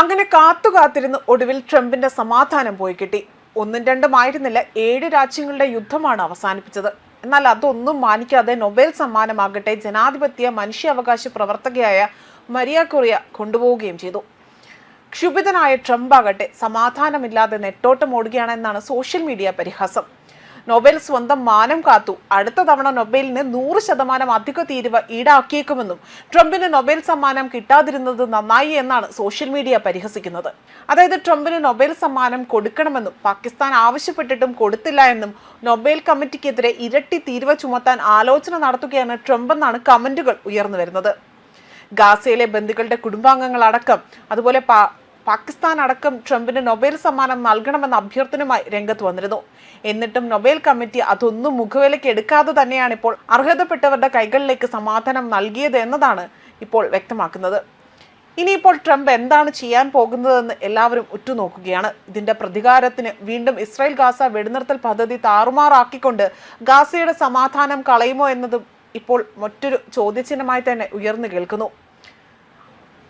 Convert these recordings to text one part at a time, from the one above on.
അങ്ങനെ കാത്തു കാത്തിരുന്ന് ഒടുവിൽ ട്രംപിന്റെ സമാധാനം പോയി കിട്ടി. ഒന്നും രണ്ടും ആയിരുന്നില്ല. ഏഴ് രാജ്യങ്ങളുടെ യുദ്ധമാണ് അവസാനിപ്പിച്ചത്. എന്നാൽ അതൊന്നും മാനിക്കാതെ നൊബേൽ സമ്മാനമാകട്ടെ ജനാധിപത്യ മനുഷ്യാവകാശ പ്രവർത്തകയായ മരിയ കുറിയ കൊണ്ടുപോവുകയും ചെയ്തു. ക്ഷുഭിതനായ ട്രംപ് ആകട്ടെ സമാധാനമില്ലാതെ നെട്ടോട്ടം ഓടുകയാണെന്നാണ് സോഷ്യൽ മീഡിയ പരിഹാസം. നൊബേൽ സ്വന്തം മാനം കാത്തു. അടുത്ത തവണ നൊബേലിന് നൂറ് ശതമാനം അധിക തീരുവ ഈടാക്കിയേക്കുമെന്നും ട്രംപിന് നൊബേൽ സമ്മാനം കിട്ടാതിരുന്നത് നന്നായി എന്നാണ് സോഷ്യൽ മീഡിയ പരിഹസിക്കുന്നത്. അതായത് ട്രംപിന് നൊബേൽ സമ്മാനം കൊടുക്കണമെന്നും പാകിസ്ഥാൻ ആവശ്യപ്പെട്ടിട്ടും കൊടുത്തില്ല എന്നും നൊബേൽ കമ്മിറ്റിക്കെതിരെ ഇരട്ടി തീരുവ ചുമത്താൻ ആലോചന നടത്തുകയാണ് ട്രംപ് എന്നാണ് കമന്റുകൾ ഉയർന്നു വരുന്നത്. ഗാസയിലെ ബന്ധുക്കളുടെ കുടുംബാംഗങ്ങളടക്കം അതുപോലെ പാകിസ്ഥാൻ അടക്കം ട്രംപിന് നൊബേൽ സമ്മാനം നൽകണമെന്ന അഭ്യർത്ഥനയുമായി രംഗത്ത് വന്നിരുന്നു. എന്നിട്ടും നൊബേൽ കമ്മിറ്റി അതൊന്നും മുഖവിലയ്ക്ക് എടുക്കാതെ തന്നെയാണ് ഇപ്പോൾ അർഹതപ്പെട്ടവരുടെ കൈകളിലേക്ക് സമാധാനം നൽകിയത് എന്നതാണ് ഇപ്പോൾ വ്യക്തമാക്കുന്നത്. ഇനിയിപ്പോൾ ട്രംപ് എന്താണ് ചെയ്യാൻ പോകുന്നതെന്ന് എല്ലാവരും ഉറ്റുനോക്കുകയാണ്. ഇതിന്റെ പ്രതികാരത്തിന് വീണ്ടും ഇസ്രായേൽ ഗാസ വെടിനിർത്തൽ പദ്ധതി താറുമാറാക്കിക്കൊണ്ട് ഗാസയുടെ സമാധാനം കളയുമോ എന്നതും ഇപ്പോൾ മറ്റൊരു ചോദ്യചിഹ്നമായി തന്നെ ഉയർന്നു കേൾക്കുന്നു.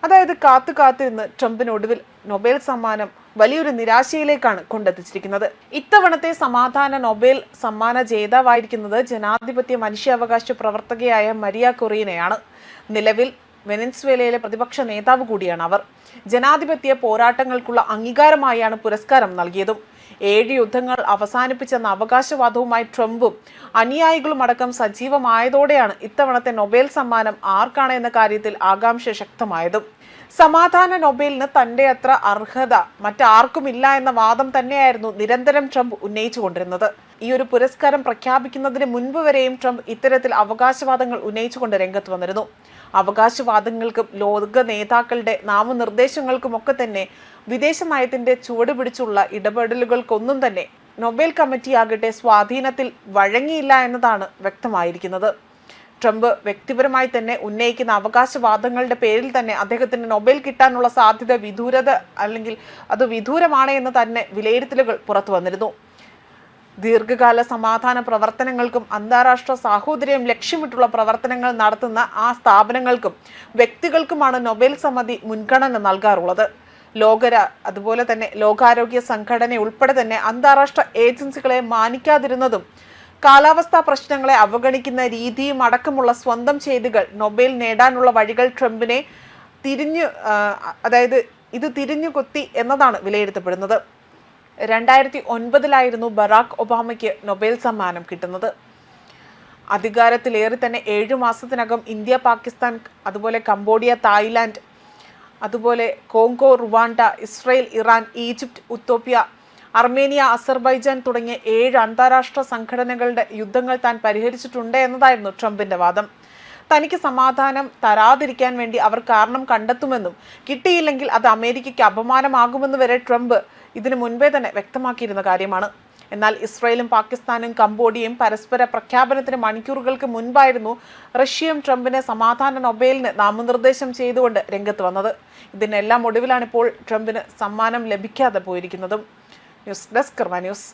അതായത് കാത്തു കാത്തിരുന്ന് ട്രംപിന് ഒടുവിൽ നൊബേൽ സമ്മാനം വലിയൊരു നിരാശയിലേക്കാണ് കൊണ്ടെത്തിച്ചിരിക്കുന്നത്. ഇത്തവണത്തെ സമാധാന നൊബേൽ സമ്മാന ജേതാവായിരിക്കുന്നത് ജനാധിപത്യ മനുഷ്യാവകാശ പ്രവർത്തകയായ മരിയ കൊറീനയാണ് നിലവിൽ വെനൻസ്വേലയിലെ പ്രതിപക്ഷ നേതാവ് കൂടിയാണ് അവർ. ജനാധിപത്യ പോരാട്ടങ്ങൾക്കുള്ള അംഗീകാരമായാണ് പുരസ്കാരം നൽകിയതും. ഏഴ് യുദ്ധങ്ങൾ അവസാനിപ്പിച്ചെന്ന അവകാശവാദവുമായി ട്രംപും അനുയായികളും അടക്കം സജീവമായതോടെയാണ് ഇത്തവണത്തെ നൊബേൽ സമ്മാനം ആർക്കാണ് എന്ന കാര്യത്തിൽ ആകാംക്ഷ ശക്തമായതും. സമാധാന നൊബേലിന് തന്റെ അത്ര അർഹത മറ്റാർക്കുമില്ല എന്ന വാദം തന്നെയായിരുന്നു നിരന്തരം ട്രംപ് ഉന്നയിച്ചുകൊണ്ടിരുന്നത്. ഈ ഒരു പുരസ്കാരം പ്രഖ്യാപിക്കുന്നതിന് മുൻപ് വരെയും ട്രംപ് ഇത്തരത്തിൽ അവകാശവാദങ്ങൾ ഉന്നയിച്ചുകൊണ്ട് രംഗത്ത് വന്നിരുന്നു. അവകാശവാദങ്ങൾക്കും ലോക നേതാക്കളുടെ നാമനിർദ്ദേശങ്ങൾക്കുമൊക്കെ തന്നെ വിദേശ നയത്തിന്റെ ചുവട് പിടിച്ചുള്ള ഇടപെടലുകൾക്കൊന്നും തന്നെ നൊബേൽ കമ്മിറ്റിയാകട്ടെ സ്വാധീനത്തിൽ വഴങ്ങിയില്ല എന്നതാണ് വ്യക്തമായിരിക്കുന്നത്. ട്രംപ് വ്യക്തിപരമായി തന്നെ ഉന്നയിക്കുന്ന അവകാശവാദങ്ങളുടെ പേരിൽ തന്നെ അദ്ദേഹത്തിന് നൊബേൽ കിട്ടാനുള്ള സാധ്യത വിദൂരത അല്ലെങ്കിൽ അത് വിദൂരമാണ് എന്ന് തന്നെ വിലയിരുത്തലുകൾ പുറത്തു വന്നിരുന്നു. ദീർഘകാല സമാധാന പ്രവർത്തനങ്ങൾക്കും അന്താരാഷ്ട്ര സാഹോദര്യം ലക്ഷ്യമിട്ടുള്ള പ്രവർത്തനങ്ങൾ നടത്തുന്ന ആ സ്ഥാപനങ്ങൾക്കും വ്യക്തികൾക്കുമാണ് നൊബേൽ സമിതി മുൻഗണന നൽകാറുള്ളത്. ലോകര അതുപോലെ തന്നെ ലോകാരോഗ്യ സംഘടന ഉൾപ്പെടെ തന്നെ അന്താരാഷ്ട്ര ഏജൻസികളെ മാനിക്കാതിരുന്നതും കാലാവസ്ഥാ പ്രശ്നങ്ങളെ അവഗണിക്കുന്ന രീതിയും അടക്കമുള്ള സ്വന്തം ചെയ്തികൾ നൊബേൽ നേടാനുള്ള വഴികൾ ട്രംപിനെ തിരിഞ്ഞു അതായത് ഇത് തിരിഞ്ഞു കൊത്തി എന്നതാണ് വിലയിരുത്തപ്പെടുന്നത്. രണ്ടായിരത്തി ഒൻപതിലായിരുന്നു ബറാക്ക് ഒബാമയ്ക്ക് നൊബേൽ സമ്മാനം കിട്ടുന്നത്. അധികാരത്തിലേറി തന്നെ ഏഴു മാസത്തിനകം ഇന്ത്യ പാകിസ്ഥാൻ അതുപോലെ കംബോഡിയ തായ്ലാൻഡ് അതുപോലെ Congo Rwanda Israel Iran Egypt Ethiopia Armenia Azerbaijan തുടങ്ങിയ ഏഴ് അന്താരാഷ്ട്ര സംഘടനകളുടെ യുദ്ധങ്ങൾ താൻ പരിഹരിച്ചിട്ടുണ്ട് എന്നതായിരുന്നു ട്രംപിന്റെ വാദം. തനിക്ക് സമാധാനം തരാതിരിക്കാൻ വേണ്ടി അവർ കാരണം കണ്ടെത്തുമെന്നും കിട്ടിയില്ലെങ്കിൽ അത് അമേരിക്കയ്ക്ക് അപമാനമാകുമെന്ന് വരെ ട്രംപ് ഇതിനു മുൻപേ തന്നെ വ്യക്തമാക്കിയിരുന്ന കാര്യമാണ്. എന്നാൽ ഇസ്രയേലും പാകിസ്ഥാനും കംബോഡിയയും പരസ്പര പ്രഖ്യാപനത്തിന് മണിക്കൂറുകൾക്ക് മുൻപായിരുന്നു റഷ്യയും ട്രംപിനെ സമാധാന നൊബേലിന് നാമനിർദ്ദേശം ചെയ്തുകൊണ്ട് രംഗത്ത് വന്നത്. ഇതിനെല്ലാം ഒടുവിലാണിപ്പോൾ ട്രംപിന് സമ്മാനം ലഭിക്കാതെ പോയിരിക്കുന്നതും. News desk news.